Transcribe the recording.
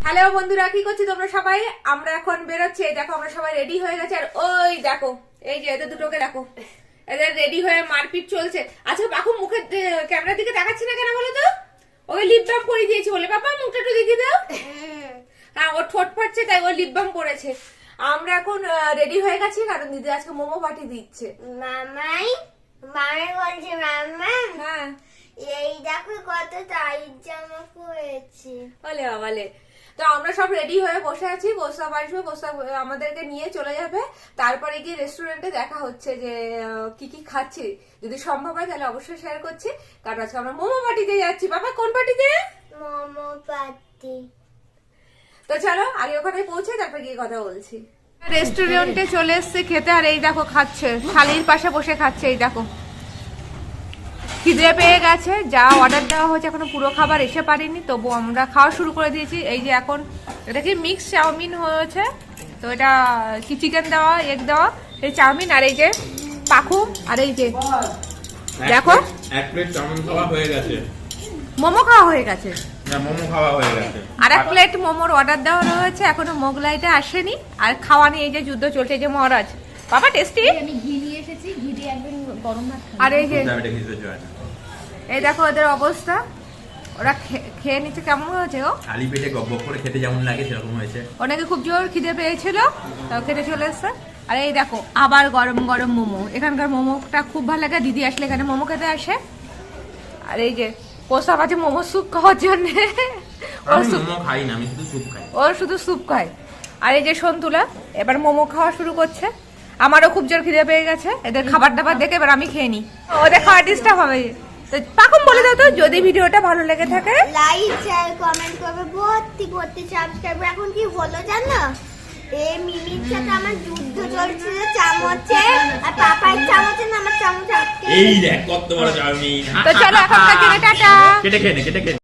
Hello বন্ধুরা কি করছি তোমরা সবাই? আমরা এখন বেরোচ্ছি। দেখো আমরা সবাই রেডি হয়ে গেছে। আর ওই দেখো এই যে এদের দুটোকে দেখো। এদের রেডি হয়ে মারপিট চলছে। আচ্ছা বাকু মুখের দে- ক্যামেরার দিকে দেখাচ্ছি না কেন বলো তো? ওকে লিপ বাম করে দিয়েছি বলে। বাবা মুখটা একটু দেখিয়ে দাও। হ্যাঁ ও ঠোঁট ফাটছে তাই ও লিপ বাম করেছে আমরা এখন রেডি হয়ে গেছি কারণ দিদি আজকে মোমো পাঠিয়ে দিচ্ছে। মামাই মামাই বলছে মামা হ্যাঁ। এই দেখো কত টাইট জামা পরেছি। বলে বাবালে তো আমরা সব রেডি হয়ে বসে আছি। প্রস্তাব আসবে প্রস্তাব আমাদেরকে নিয়ে চলে যাবে। তারপরে গিয়ে রেস্টুরেন্টে দেখা হচ্ছে যে কি কি খাচ্ছি। যদি সম্ভব হয় তাহলে অবশ্যই শেয়ার করছি। কারণ আজকে আমরা মোমো পার্টিতে যাচ্ছি। বাবা কোন পার্টিতে মোমো পাতি তো চলো আগে ওখানে পৌঁছে তারপর গিয়ে কথা বলছি। রেস্টুরেন্টে চলে এসছে খেতে আর এই দেখো খাচ্ছে। থালির পাশে বসে খাচ্ছে এই দেখো। খিদে পেয়ে গেছে যা অর্ডার দেওয়া হয়েছে এখনও পুরো খাবার এসে পারিনি তবু আমরা খাওয়া শুরু করে দিয়েছি। এই যে এখন এটা কি মিক্স চাউমিন হয়েছে? তো এটা কি চিকেন দেওয়া এগ দেওয়া? এই চাউমিন আর এই যে পাখু আর এই যে দেখো। এক প্লেট চাউমিন খাওয়া হয়ে গেছে। মোমো খাওয়া হয়ে গেছে। মোমো খাওয়া হয়ে গেছে। আর এক প্লেট মোমোর অর্ডার দেওয়া রয়েছে এখনও মোগলাইটা আসেনি আর খাওয়া নিয়ে এই যে যুদ্ধ চলছে এই যে মহারাজ। বাবা টেস্টি আমি ঘি নিয়ে এসেছি ঘি দিয়ে একদম গরম ভাত আর এই যে এই দেখো ওদের অবস্থা। ওরা খেয়ে নিচ্ছে কেমন হয়েছে ও খালি পেটে গপ করে খেতে যেমন লাগে সেরকম হয়েছে। ওনাকে খুব জোর খিদে পেয়েছিল তাও খেতে চলে এসছে। আর এই দেখো আবার গরম গরম মোমো। এখানকার মোমোটা খুব ভালো লাগে। দিদি আসলে এখানে মোমো খেতে আসে। আর এই যে পোষা আছে মোমো স্যুপ খাওয়ার জন্য। ও আমি স্যুপ খাই না আমি শুধু স্যুপ খাই। ও শুধু স্যুপ খায়। আর এই যে সন্তুলা এবার মোমো খাওয়া শুরু করছে। আমারও খুব জোর খিদে পেয়ে গেছে। এদের খাবার দাবার দেখে এবার আমি খেয়ে নিই। ওদের খাওয়া ডিস্টার্ব হবে। তো পাকুম বলে দাও তো যদি ভিডিওটা ভালো লেগে থাকে। লাইক শেয়ার কমেন্ট করবে। ভর্তি ভর্তি সাবস্ক্রাইব এখন কি হলো জানো? এই মিমির সাথে আমার যুদ্ধ চলছিল চামচে। আর পাপার চামচে না আমার চামচ আটকে এই দেখ কত বড় চাউমিন। তো চলো এখন টাটা। কেটে খেয়ে নে কেটে খেয়ে নে।